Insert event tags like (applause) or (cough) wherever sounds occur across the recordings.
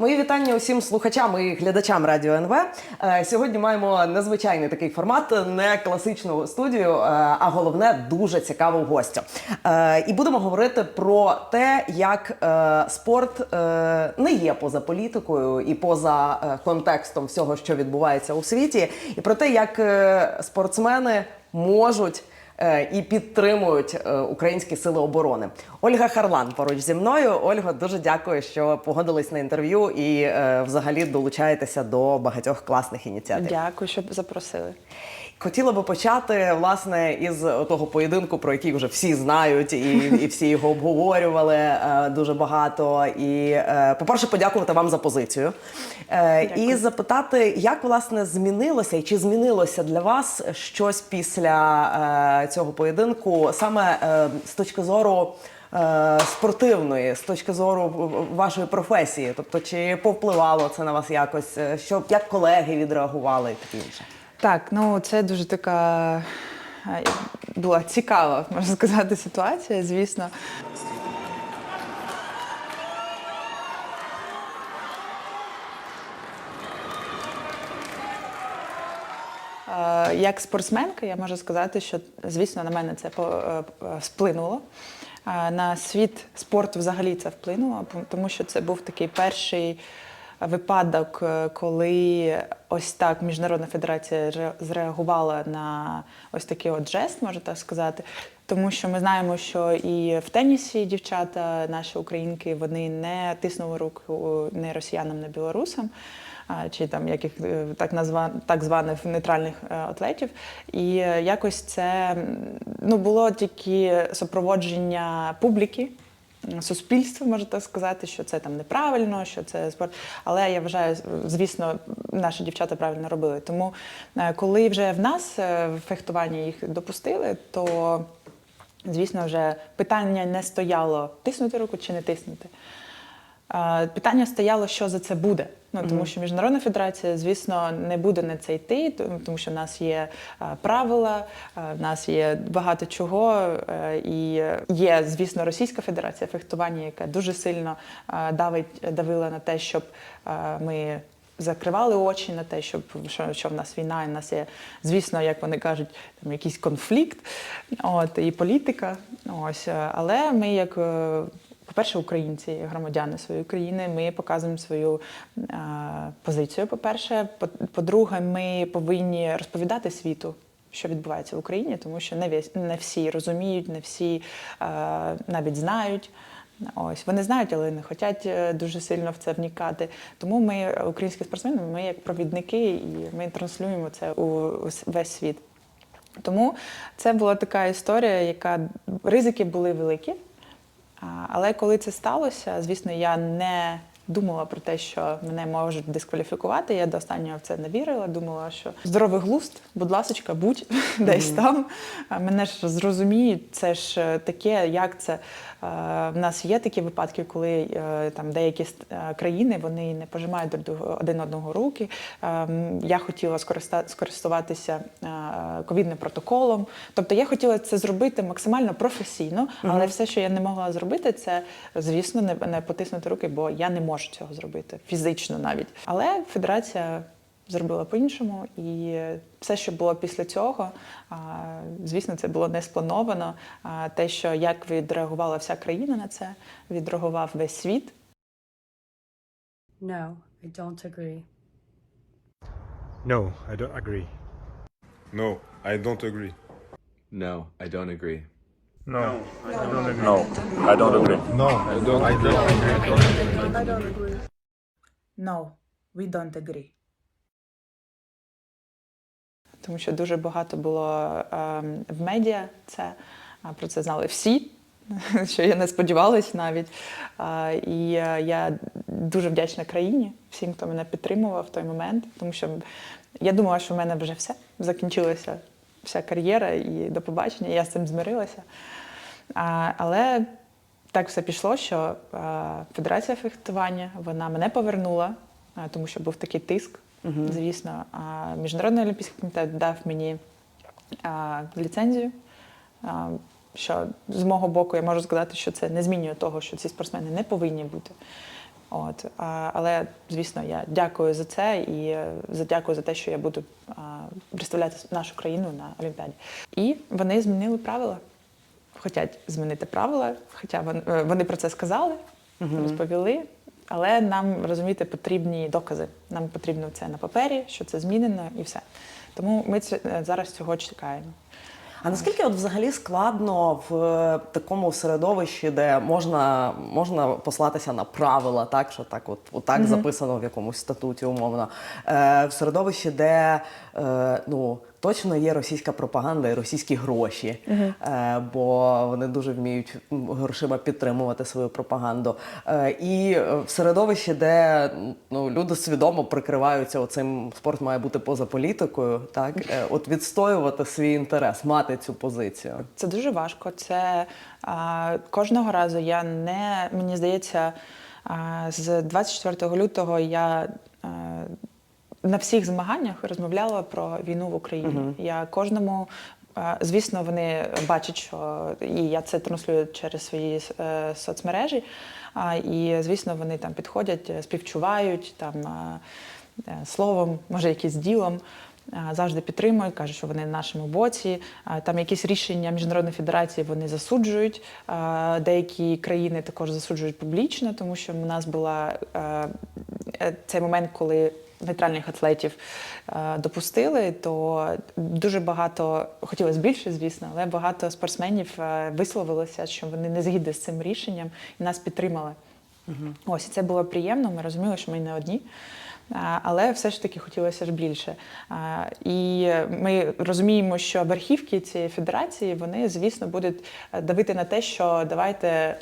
Мої вітання усім слухачам і глядачам радіо НВ. Е, Сьогодні маємо незвичайний такий формат, не класичну студію, е, а головне дуже цікаву гостю. Е, І будемо говорити про те, як спорт не є поза політикою і поза контекстом всього, що відбувається у світі, і про те, як спортсмени можуть і підтримують е, українські сили оборони. Ольга Харлан поруч зі мною. Ольга, дуже дякую, що погодились на інтерв'ю і е, взагалі долучаєтеся до багатьох класних ініціатив. Дякую, що запросили. Хотіла би почати власне із того поєдинку, про який вже всі знають, і, і всі його обговорювали е, дуже багато. І, е, по-перше, подякувати вам за позицію. Е, і запитати, як власне змінилося і чи змінилося для вас щось після е, цього поєдинку, саме е, з точки зору. е, Спортивної з точки зору вашої професії, тобто чи повпливало це на вас якось, е, що як колеги відреагували і таке інше? Так, ну це дуже така е, була цікава, можна сказати, ситуація, звісно. Е, Як спортсменка, я можу сказати, що звісно на мене це е, вплинуло. На світ спорту взагалі це вплинуло, тому що це був такий перший випадок, е, коли ось так Міжнародна федерація ре- зреагувала на ось такий от жест, можна так сказати. Тому що ми знаємо, що і в тенісі дівчата, наші українки, вони не тиснули руку не росіянам, не білорусам чи там яких е, так назва так званих нейтральних е, атлетів. І якось це ну було тільки супроводження публіки. М, Суспільства можна так сказати, що це там неправильно, що це спорт. Але я вважаю, звісно, наші дівчата правильно робили. Тому е, коли вже в нас е, в фехтуванні їх допустили, то звісно, вже питання не стояло тиснути руку чи не тиснути. Е, Питання стояло, що за це буде. Ну тому що міжнародна федерація, звісно, не буде на це йти, тому- що в нас є е, правила, е, в нас є багато чого. е, І є, звісно, Російська Федерація фехтування, яка дуже сильно давить давила на те, щоб ми. Закривали очі на те, щоб що, що в нас війна, і в нас є, звісно, як вони кажуть, там якийсь конфлікт, от і політика. Ось, але ми, як по-перше, українці, громадяни своєї країни, ми показуємо свою е, позицію. По- по-друге, ми повинні розповідати світу. Що відбувається в Україні, тому що не не всі розуміють, не всі е, навіть знають. Ось вони знають, але не хочуть е, дуже сильно в це вникати. Тому ми, українські спортсмени, ми як провідники, і ми транслюємо це у весь світ. Тому це була така історія, яка ризики були великі. Але коли це сталося, звісно, я не думала про те, що мене можуть дискваліфікувати. Я до останнього в це не вірила. Думала, що здоровий глузд, будь ласочка, будь десь там. Мене ж зрозуміють, це ж е, таке, як це. Е, В нас є такі випадки, коли е, там деякі країни вони не пожимають один одного руки. Я хотіла скористуватися ковідним протоколом. Тобто я хотіла це зробити максимально професійно, але все, що я не могла зробити, це звісно не потиснути руки, бо я не можу цього зробити фізично навіть. Але федерація зробила по-іншому, і все, що було після цього, звісно, це було не сплановано. Те, що як відреагувала вся країна на це, відреагував весь світ. No, I don't agree. No, I don't agree. No, I don't agree. No, I don't agree. No, I don't agree. No, I don't agree. No, I don't agree. No, we don't agree. Тому що дуже багато було ем, в медіа це, про це знали всі, (laughs) що я не сподівалась навіть. А, і е, я дуже вдячна країні, всім, хто мене підтримував в той момент, тому що я думала, що в мене вже все закінчилася вся кар'єра і до побачення, я з цим змирилася. А, але так все пішло, що е, Федерація фехтування вона мене повернула, е, тому що був такий тиск, звісно. А Міжнародний олімпійський комітет дав мені е, ліцензію. е, що з мого боку я можу сказати, що це не змінює того, що ці спортсмени не повинні бути. От, але звісно, я дякую за це і е, за дякую за те, що я буду представляти нашу країну на Олімпіаді. І вони змінили правила. Хотять змінити правила, хоча вони, е, вони про це сказали, розповіли. Але нам розумієте, потрібні докази. Нам потрібно це на папері, що це змінено, і все. Тому ми це е, зараз цього чекаємо. А наскільки от взагалі складно в е, такому середовищі, де можна, можна послатися на правила, так що так, от, от так записано в якомусь статуті, умовно, е, в середовищі, де е, ну. Точно є російська пропаганда і російські гроші, е, бо вони дуже вміють грошима підтримувати свою пропаганду. Е, і в середовищі, де ну, люди свідомо прикриваються оцим спорт має бути поза політикою, так е, от відстоювати свій інтерес, мати цю позицію. Це дуже важко. Це а, кожного разу я не мені здається, а, з 24 лютого я а, на всіх змаганнях розмовляла про війну в Україні. Я кожному. Звісно, вони бачать, що і я це транслюю через свої е, соцмережі. І звісно, вони там підходять, е, співчувають там е, словом, може, якимось ділом. Завжди підтримують, кажуть, що вони на нашому боці. Там якісь рішення міжнародної федерації вони засуджують. Деякі країни також засуджують публічно, тому що у нас була е, е, цей момент, коли нейтральних атлетів е, допустили, то дуже багато хотілося більше, звісно, але багато спортсменів е, висловилося, що вони не згідні з цим рішенням і нас підтримали. Ось і це було приємно. Ми розуміли, що ми не одні. Але все ж таки хотілося ж більше. І ми розуміємо, що верхівки цієї федерації вони, звісно, будуть е, давити на те, що давайте.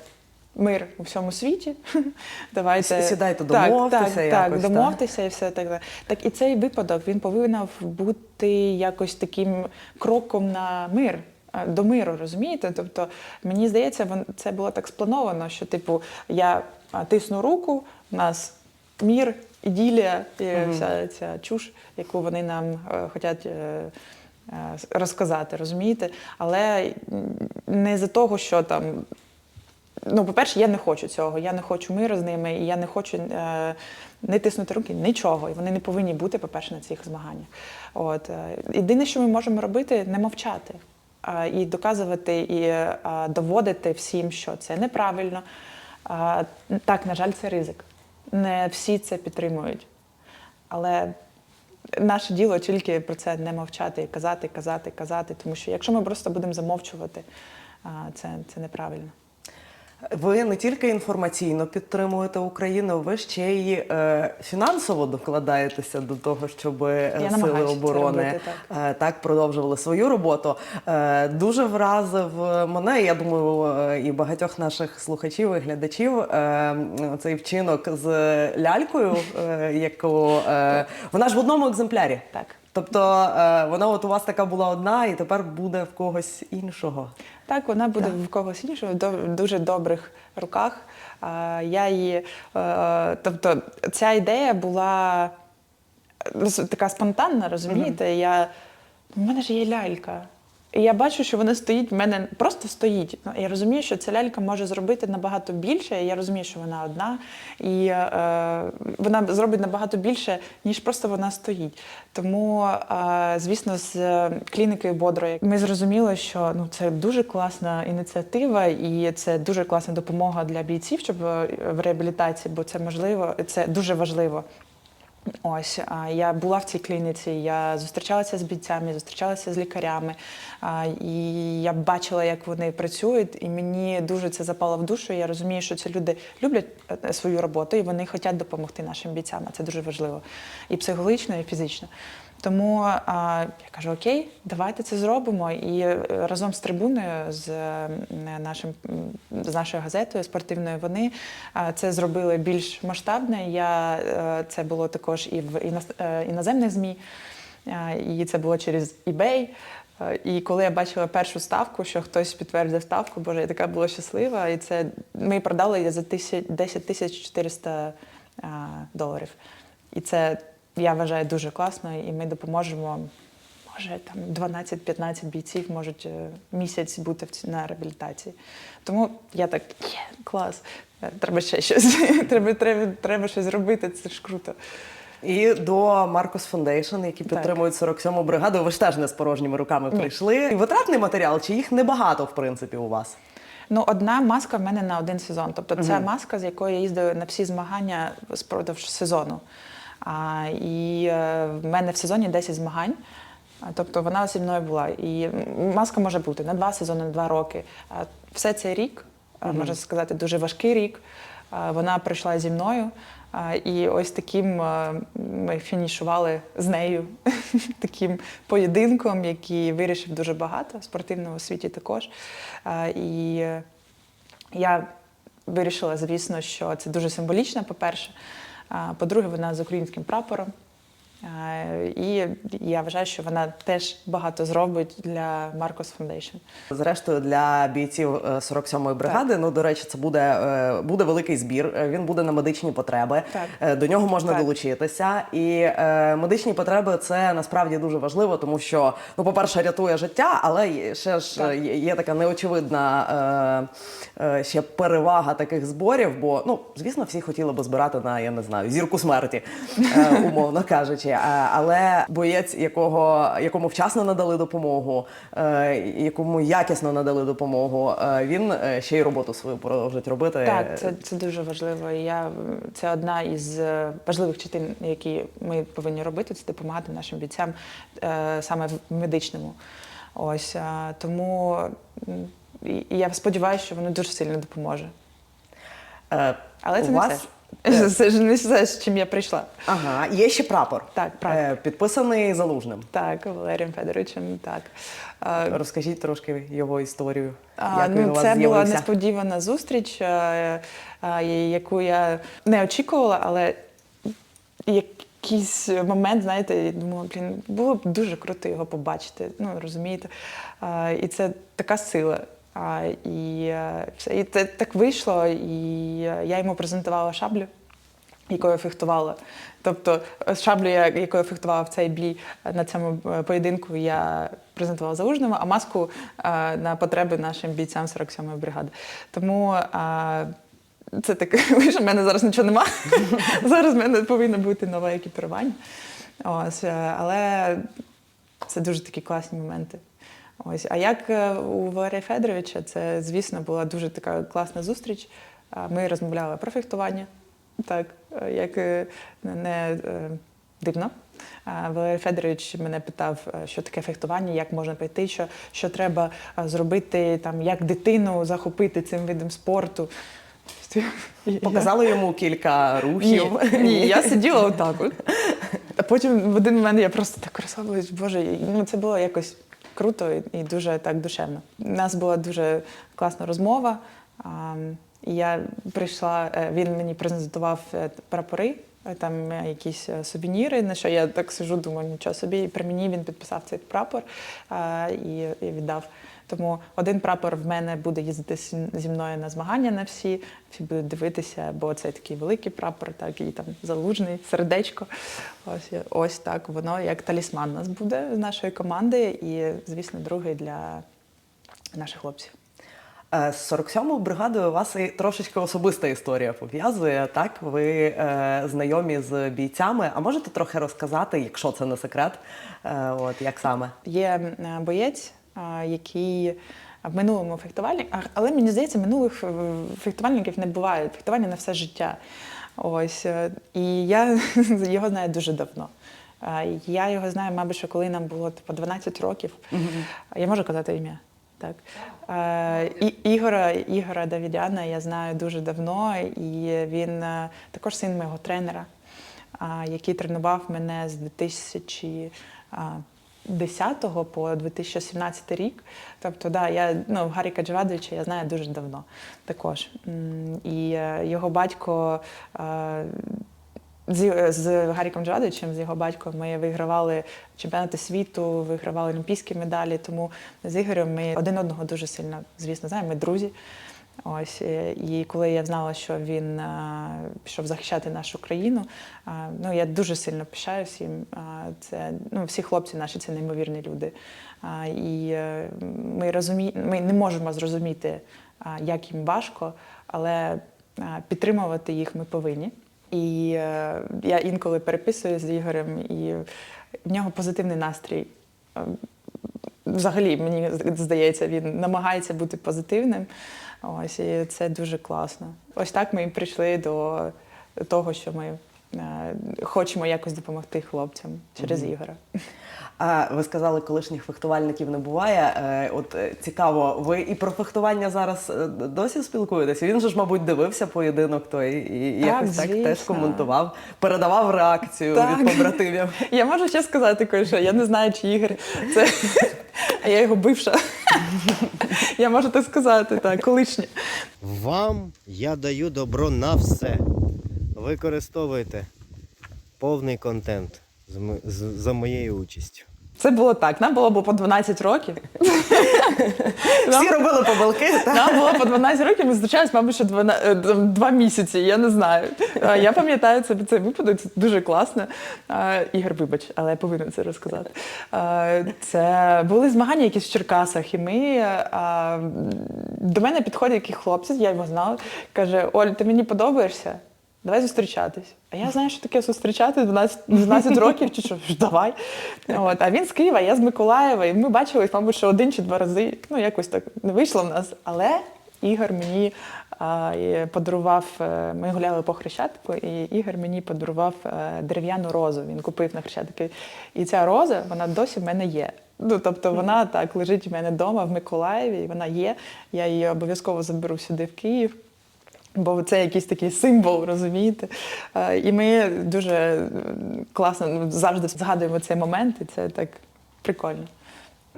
Мир у всьому світі. (laughs) Давайте Сідайте, Так, домовтеся Так, якось, так, так? домовтеся і все так. далі. Так і цей випадок він повинен бути якось таким кроком на мир. До миру, розумієте? Тобто, мені здається, це було так сплановано, що, типу, я тисну руку, у нас мір, іділія і вся ця чуш, яку вони нам е, хочуть е, е, розказати, розумієте? Але не за того, що там Ну, по-перше, я не хочу цього. Я не хочу миру з ними, і я не хочу е, не тиснути руки, нічого. І вони не повинні бути, по-перше, на цих змаганнях. От. е, Єдине, що ми можемо робити, не мовчати. А, і доказувати, і е, доводити всім, що це неправильно. А, так, на жаль, це ризик. Не всі це підтримують. Але наше діло тільки про це не мовчати казати, казати, казати. Тому що якщо ми просто будемо замовчувати, а, це, це неправильно. Ви не тільки інформаційно підтримуєте Україну, ви ще й е, фінансово докладаєтеся до того, щоб е, Я сили оборони робити, е, так продовжували свою роботу. Е, дуже вразив мене. Я думаю, е, і багатьох наших слухачів і глядачів е, цей вчинок з лялькою, е, яку е, вона ж в одному екземплярі. Так. Тобто е, вона от у вас така була одна, і тепер буде в когось іншого. Так, вона буде в когось іншого в дуже добрих руках. Я її, е, тобто, ця ідея була така спонтанна, розумієте? Я, у мене ж є лялька. І я бачу, що вона стоїть в мене просто стоїть. Ну, Я розумію, що ця лялька може зробити набагато більше. і Я розумію, що вона одна, і е, вона зробить набагато більше, ніж просто вона стоїть. Тому, е, звісно, з е, клінікою Бодрої ми зрозуміли, що ну це дуже класна ініціатива, і це дуже класна допомога для бійців, щоб е, в реабілітації, бо це можливо, це дуже важливо. Ось я була в цій клініці, я зустрічалася з бійцями, зустрічалася з лікарями, і я бачила, як вони працюють, і мені дуже це запало в душу. Я розумію, що ці люди люблять е, свою роботу і вони хочуть допомогти нашим бійцям. А це дуже важливо і психологічно, і фізично. Тому а, я кажу: Окей, давайте це зробимо. І е, разом з трибуною, з нашим з нашою газетою спортивною, вони це зробили більш масштабне. Я е, це було також і в е, іноземних змі, і це було через eBay. І коли я бачила першу ставку, що хтось підтвердив ставку, боже, я така була щаслива. І це ми продали за тисяч, 10 тисяч 400 доларів. І це я вважаю дуже класно, і ми допоможемо Боже, там 12-15 бійців можуть е, місяць бути на реабілітації. Тому я так, є, клас, е, треба ще щось. (laughs) треба, треба, треба щось робити, це ж круто. І до Маркос Foundation, які підтримують 47-му бригаду. Ви ж теж не з порожніми руками Ні. прийшли. Витратний матеріал, чи їх небагато, в принципі, у вас? Ну, одна маска в мене на один сезон. Тобто це маска, з якою я їздила на всі змагання спродовж сезону. А, і е, в мене в сезоні 10 змагань. Тобто вона зі мною була. І маска може бути на два сезони, на два роки. Все цей рік, а, можна сказати, дуже важкий рік. Вона прийшла зі мною. І ось таким е, ми фінішували з нею (laughs) таким поєдинком, який вирішив дуже багато в спортивному світі також. І е, я вирішила, звісно, що це дуже символічно, по-перше. По-друге, вона з українським прапором. А, І я вважаю, що вона теж багато зробить для Marcos Foundation. Зрештою, для бійців е, 47-ї бригади, ну до речі, це буде, е, буде великий збір. Е, Він буде на медичні потреби. Так. Е, До нього можна Так. долучитися. І е, медичні потреби це насправді дуже важливо, тому що, ну, по-перше, рятує життя, але ще ж Так. е, є, є така неочевидна е, е, ще перевага таких зборів. Бо, ну, звісно, всі хотіли би збирати на я не знаю зірку смерті, е, умовно кажучи. Е, Але боєць, якого якому вчасно надали допомогу, е, якому якісно надали допомогу, е, він е, ще й роботу свою продовжить робити. Так, це, це дуже важливо. Я, це одна із важливих частин, які ми повинні робити, це допомагати нашим бійцям саме в медичному. Ось тому я сподіваюся, що воно дуже сильно допоможе. Але це у не вас... все. Це ж не все, з чим я прийшла. Ага, є ще прапор. Так, прапор. Е, підписаний залужним. Так, Валерієм Федоровичем, так. Е, Розкажіть трошки його історію. А, як він ну, у вас це була несподівана зустріч, е, е, яку я не очікувала, але якийсь момент, знаєте, я думала, блін, було б дуже круто його побачити. Ну, розумієте? І це така сила. І, е, все. і це так вийшло, і е, я йому презентувала шаблю якою фехтувала. Тобто е, шаблю, якою фехтувала в цей бій е, на цьому поєдинку, я презентувала залужному, а маску на потреби нашим бійцям 47-ї бригади. Тому це таке, що в мене зараз нічого нема. (laughs) зараз в мене повинно бути нове екіпірування. Ось, але це дуже такі класні моменти. Ось. А як е, у Валерія Федоровича, це, звісно, була дуже така класна зустріч. Ми розмовляли про фехтування. Так, е, як е, не дивно. Валерій Федорович мене питав, що таке фехтування, як можна прийти, що, що треба зробити, там, як дитину захопити цим видом спорту. Показали йому кілька рухів. ні, я сиділа отак. От. (laughs) А потім в один момент я просто так розслабилась, боже, ну це було якось круто і, дуже так душевно. У нас була дуже класна розмова. Я прийшла, е, він мені презентував е, прапори, там е, якісь е, сувеніри, на що я так сижу, думаю, нічого собі. І при мені він підписав цей прапор е, і, віддав. Тому один прапор в мене буде їздити зі мною на змагання на всі, всі будуть дивитися, бо це такий великий прапор, так і там залужний, сердечко. Ось, ось так воно як талісман у нас буде з нашої команди, і, звісно, другий для наших хлопців. Е, З 47-ю бригадою у вас і трошечки особиста історія пов'язує. Так, ви е, знайомі з бійцями. А можете трохи розказати, якщо це не секрет, е, от як саме? Є е, боєць, е, який в минулому фехтувальник, але мені здається, минулих е, фехтувальників не буває. Фехтування на все життя. Ось е, і я (laughs) його знаю дуже давно. Е, Я його знаю, мабуть, що коли нам було типу, 12 років. Я можу казати ім'я. Так. Е, Ігора, Ігора Давідяна я знаю дуже давно, і він е, також син мого тренера, який тренував мене з 2010 по 2017 рік. Тобто, да, я ну, Гаріка Джавадовича я знаю дуже давно також. І е, його батько. З, з Гаріком Джадовичем, з його батьком, ми вигравали чемпіонати світу, вигравали олімпійські медалі. Тому з Ігорем ми один одного дуже сильно, звісно, знаємо. Ми друзі. Ось е, і коли я знала, що він е, пішов захищати нашу країну, е, ну я дуже сильно пишаюсь їм. Це ну всі хлопці наші це неймовірні люди. І ми розумі... ми не можемо зрозуміти, як їм важко, але підтримувати їх ми повинні. І е, я інколи переписую з Ігорем, і в нього позитивний настрій. Е, Взагалі, мені здається, він намагається бути позитивним. Ось і це дуже класно. Ось так ми і прийшли до того, що ми хочемо якось допомогти хлопцям через Ігора. А ви сказали, колишніх фехтувальників не буває. Е, От е, цікаво, ви і про фехтування зараз е, досі спілкуєтеся? Він же ж, мабуть, дивився поєдинок той і Так, якось так теж коментував, передавав реакцію Так. від побратимів. (laughs) Я можу ще сказати, кое-що, я не знаю, чи Ігор це. А (laughs) я його бивша. (laughs) Я можу так сказати, так, колишня. Вам я даю добро на все. Використовуйте повний контент з з- за моєю участю. Це було так. Нам було б по 12 років. Всі робили помилки. так? Нам було по 12 років, ми зустрічались, мабуть, ще два, на- е, там, два місяці, я не знаю. Я пам'ятаю це, цей випадок, це дуже класно. Ігор, вибач, але я повинна це розказати. Це були змагання якісь в Черкасах, і ми до мене підходить якийсь хлопець, я його знала, каже: Оль, ти мені подобаєшся? Давай зустрічатись. А я знаю, що таке зустрічати 12, 12 років, чи що ж, давай. От. А він з Києва, я з Миколаєва, і ми бачились, мабуть, що один чи два рази. Ну, якось так не вийшло в нас. Але Ігор мені а, подарував, е, ми гуляли по Хрещатику, і Ігор мені подарував е, дерев'яну розу. Він купив на Хрещатику. І ця роза, вона досі в мене є. Ну, тобто вона так лежить у мене вдома в Миколаєві, і вона є. Я її обов'язково заберу сюди в Київ. Бо це якийсь такий символ, розумієте? Е, І ми дуже е, класно ну, завжди згадуємо цей момент, і це так прикольно.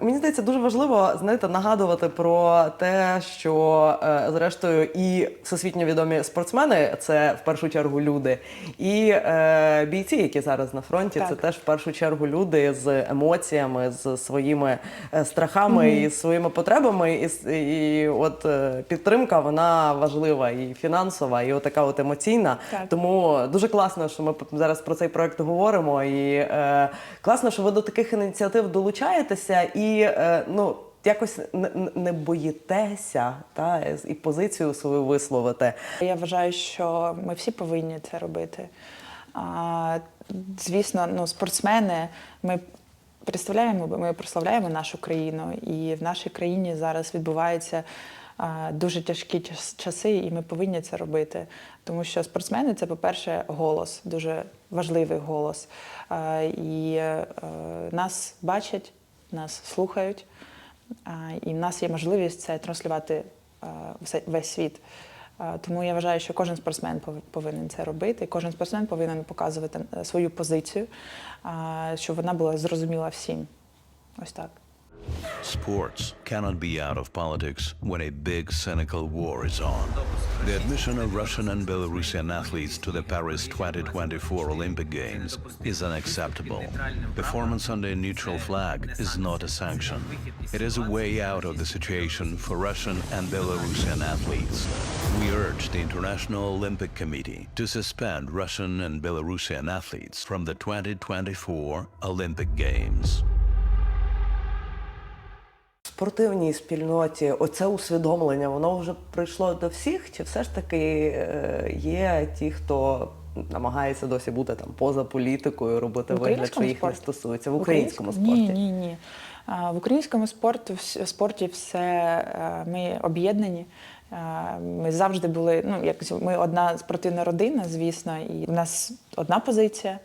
Мені здається, дуже важливо знаєте, нагадувати про те, що е, зрештою і всесвітньо відомі спортсмени це в першу чергу люди, і е, бійці, які зараз на фронті, це теж в першу чергу люди з емоціями, з своїми е, страхами і з своїми потребами. І, і от е, підтримка вона важлива і фінансова, і отака от емоційна. Так. Тому дуже класно, що ми зараз про цей проект говоримо. І е, класно, що ви до таких ініціатив долучаєтеся і е, ну. Якось не, боїтеся та і позицію свою висловити. Я вважаю, що ми всі повинні це робити. А, звісно, ну, спортсмени, ми представляємо, ми прославляємо нашу країну, і в нашій країні зараз відбуваються дуже тяжкі час- часи, і ми повинні це робити. Тому що спортсмени це, по-перше, голос, дуже важливий голос. І е, нас бачать, нас слухають. І в нас є можливість це транслювати весь світ. Тому я вважаю, що кожен спортсмен повинен це робити. Кожен спортсмен повинен показувати е, свою позицію, щоб вона була зрозуміла всім. Ось так. Sports cannot be out of politics when a big cynical war is on. The admission of Russian and Belarusian athletes to the Paris 2024 Olympic Games is unacceptable. Performance under a neutral flag is not a sanction. It is a way out of the situation for Russian and Belarusian athletes. We urge the International Olympic Committee to suspend Russian and Belarusian athletes from the 2024 Olympic Games. В спортивній спільноті оце усвідомлення, воно вже прийшло до всіх, чи все ж таки е, є ті, хто намагається досі бути там поза політикою, робити В вигляд, що їх не стосується в українському спорті? Ні, ні, ні. В українському спорту, вс- спорті все е, ми об'єднані. Е, Ми завжди були, ну якось ми одна спортивна родина, звісно, і в нас одна позиція.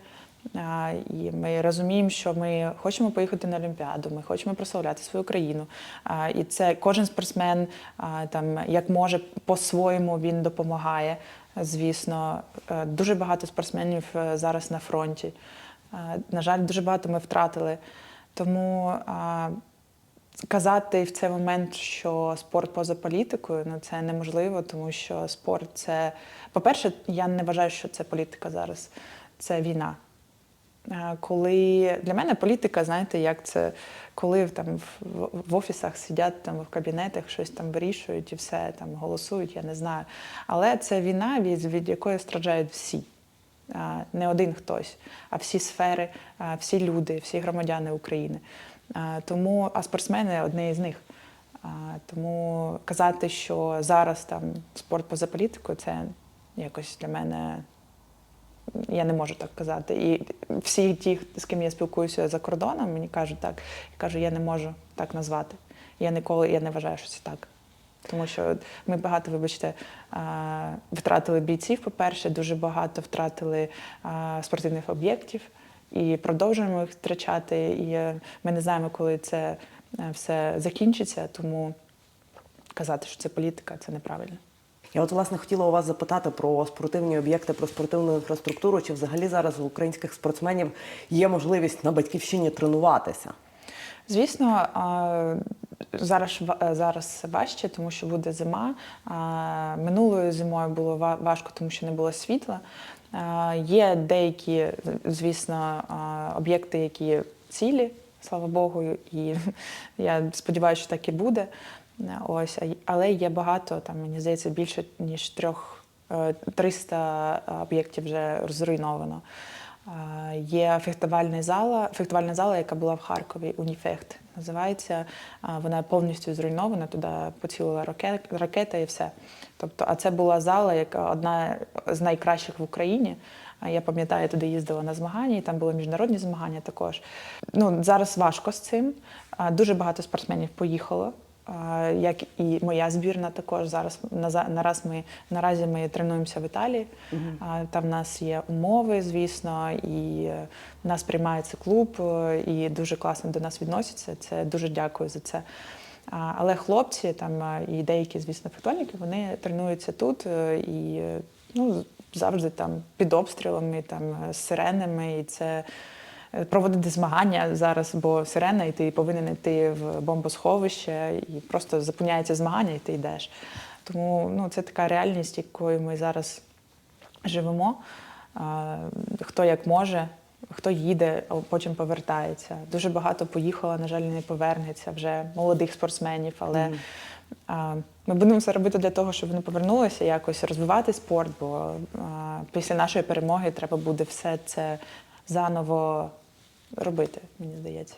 І ми розуміємо, що ми хочемо поїхати на Олімпіаду, ми хочемо прославляти свою країну. І це кожен спортсмен там як може по-своєму він допомагає. Звісно, Е, дуже багато спортсменів е, зараз на фронті. На жаль, дуже багато ми втратили. Тому казати в цей момент, що спорт поза політикою, ну це неможливо, тому що спорт це, по-перше, я не вважаю, що це політика зараз, це війна. Коли для мене політика, знаєте, як це, коли там в, в офісах сидять там в кабінетах, щось там вирішують і все там голосують, я не знаю. Але це війна, від, від якої страждають всі. Не один хтось, а всі сфери, всі люди, всі громадяни України. Тому, а спортсмени одне із них. Тому казати, що зараз там спорт поза політикою, це якось для мене я не можу так казати. І всі ті, з ким я спілкуюся за кордоном, мені кажуть так. Я кажу, я не можу так назвати. Я ніколи я не вважаю, що це так. Тому що ми багато, вибачте, втратили бійців, по-перше, дуже багато втратили спортивних об'єктів і продовжуємо їх втрачати. І е, ми не знаємо, коли це е, все закінчиться, тому казати, що це політика, це неправильно. Я от власне хотіла у вас запитати про спортивні об'єкти, про спортивну інфраструктуру. Чи взагалі зараз у українських спортсменів є можливість на батьківщині тренуватися? Звісно, зараз зараз важче, тому що буде зима. Минулою зимою було важко, тому що не було світла. Є деякі, звісно, об'єкти, які цілі, слава Богу, і (laughs) я сподіваюся, що так і буде. Ось, а але є багато, там мені здається, більше ніж трьох е, 300 об'єктів вже зруйновано. Є фехтувальна зала, фехтувальна зала, яка була в Харкові, Уніфехт називається. Вона повністю зруйнована, туди поцілила раке- ракета і все. Тобто, а це була зала, яка одна з найкращих в Україні. Я пам'ятаю, туди їздила на змагання, і там були міжнародні змагання також. Ну, зараз важко з цим. Дуже багато спортсменів поїхало. Як і моя збірна також зараз нараз ми наразі ми тренуємося в Італії. А, Там в нас є умови, звісно, і е, нас приймається клуб, е, і дуже класно до нас відносяться. Це дуже дякую за це. Але хлопці там е, і деякі, звісно, фехтувальники, вони тренуються тут і ну, завжди там під обстрілами, там з сиренами, і це проводити змагання зараз, бо сирена, і ти повинен йти в бомбосховище, і просто зупиняється змагання, і ти йдеш. Тому ну, це така реальність, якою ми зараз живемо. Хто як може, хто їде, а потім повертається. Дуже багато поїхало, на жаль, не повернеться вже молодих спортсменів, але а, ми будемо все робити для того, щоб вони повернулися, якось розвивати спорт, бо після нашої перемоги треба буде все це заново робити, мені здається.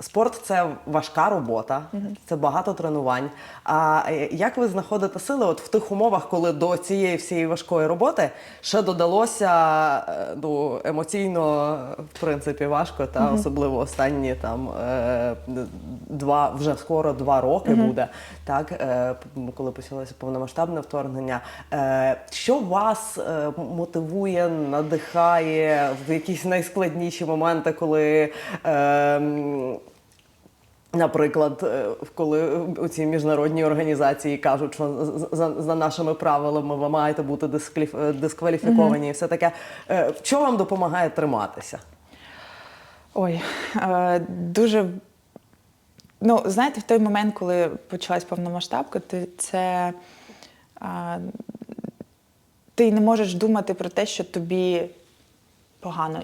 Спорт це важка робота, це багато тренувань. А е, як ви знаходите сили от в тих умовах, коли до цієї всієї важкої роботи ще додалося е, ну, емоційно, в принципі, важко, та особливо останні там е, два вже скоро два роки буде, так коли почалося повномасштабне вторгнення. Що вас мотивує, надихає в якісь найскладніші моменти, коли е, м, Наприклад, е, коли у ці міжнародні організації кажуть, що за, за нашими правилами ви маєте бути дискваліф- е, дискваліфіковані, і все таке. Е, Що вам допомагає триматися? Ой, е, дуже. Ну, знаєте, в той момент, коли почалась повномасштабка, ти це. е, ти не можеш думати про те, що тобі погано,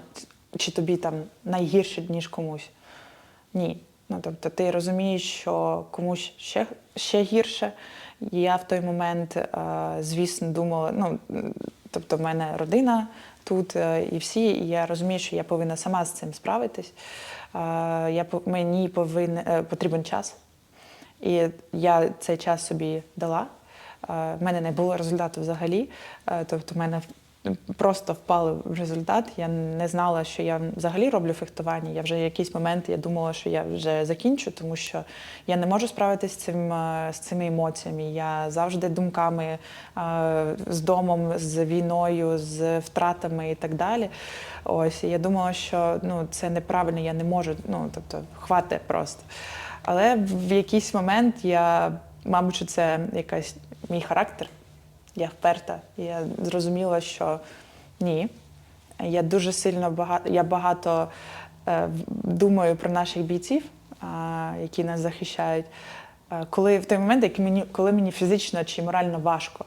чи тобі там найгірше, ніж комусь. Ні. Ну, тобто ти розумієш, що комусь ще, ще гірше. І Я в той момент, е, звісно, думала, ну, тобто в мене родина тут е, і всі, і я розумію, що я повинна сама з цим справитись. Е, Я, мені повин, е, потрібен час. І я цей час собі дала. В мене не було результату взагалі. Тобто, в мене просто впали в результат. Я не знала, що я взагалі роблю фехтування. Я вже якийсь момент я думала, що я вже закінчу, тому що я не можу справитися з цим е, з цими емоціями. Я завжди думками е, з домом, з війною, з втратами і так далі. Ось я думала, що ну це неправильно, я не можу. Ну тобто, хвати просто. Але в якийсь момент я, мабуть, це якась мій характер. Я вперта. Я зрозуміла, що ні. Я дуже сильно багато, я багато е, думаю про наших бійців, які нас захищають. Е, коли в той момент, як мені, коли мені фізично чи морально важко,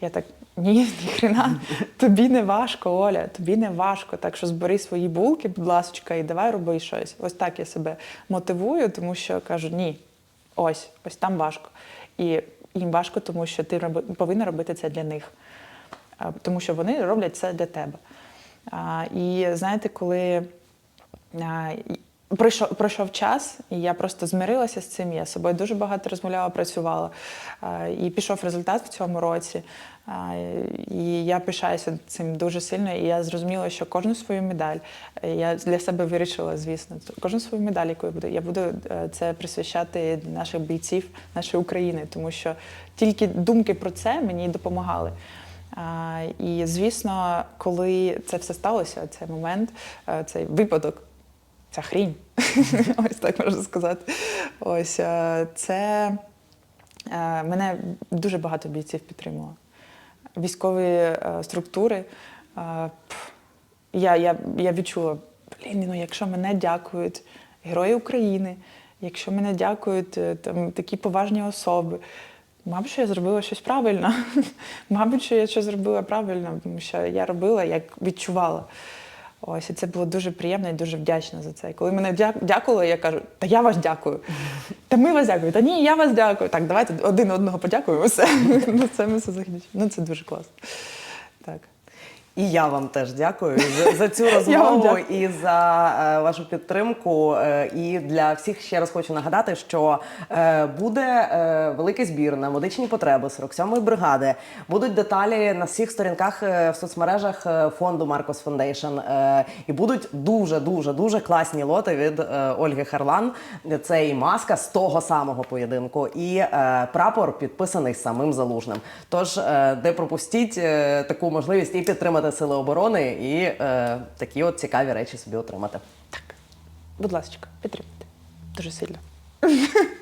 я так Ні, ніхрена, тобі не важко, Оля, тобі не важко. Так що збери свої булки, будь ласочка, і давай роби щось. Ось так я себе мотивую, тому що кажу, ні, ось, ось там важко. І їм важко, тому що ти роби, повинна робити це для них. Тому що вони роблять це для тебе. І знаєте, коли Пройшов, пройшов час, і я просто змирилася з цим. Я з собою дуже багато розмовляла, працювала. І пішов результат в цьому році. І я пишаюся цим дуже сильно. І я зрозуміла, що кожну свою медаль е, я для себе вирішила, звісно, кожну свою медаль, яку я буду, я буду е, це присвящати наших бійців, нашої України, тому що тільки думки про це мені допомагали. І звісно, коли це все сталося, цей момент, е, цей випадок, ця хрінь, (laughs) ось так можна сказати. Ось е, це е, мене дуже багато бійців підтримало. Військові е, структури. Я, я, я відчула, блін, ну якщо мене дякують Герої України, якщо мене дякують там, такі поважні особи, мабуть, що я зробила щось правильно. (laughs) мабуть, що я щось зробила правильно, тому що я робила, як відчувала. Ось і це було дуже приємно і дуже вдячна за це. І коли мене дякували, я кажу, та я вас дякую. Та ми вас дякуємо. Та ні, я вас дякую. Так, давайте один одного подякуємо. (laughs) Все. На це ми все закінчимо. Ну це дуже класно. Так. І я вам теж дякую за, за цю розмову і за е, вашу підтримку. Е, і для всіх ще раз хочу нагадати, що е, буде великий збір на медичні потреби 47-ї бригади. Будуть деталі на всіх сторінках в соцмережах фонду Маркос Фондейшн. І будуть дуже дуже дуже класні лоти від Ольги Харлан. Це і маска з того самого поєдинку, і прапор підписаний самим залужним. Тож не пропустіть таку можливість і підтримати сили оборони, і е, такі от цікаві речі собі отримати. Так. Будь ласка, підтримайте. Дуже сильно. (laughs)